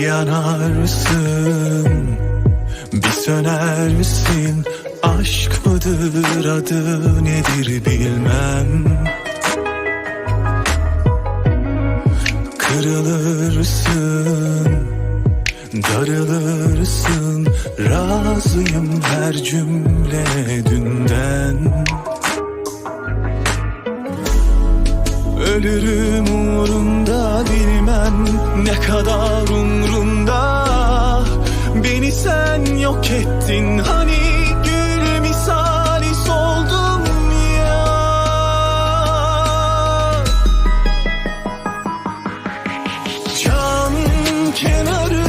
yanarsın. Bir sönersin Aşk mıdır adı nedir bilmem. Kırılırsın Darılırsın. Razıyım her cümle dünden. Ölürüm uğrunda bilmem ne kadar yok ettin. Hani gül misali soldum ya. Cam kenarı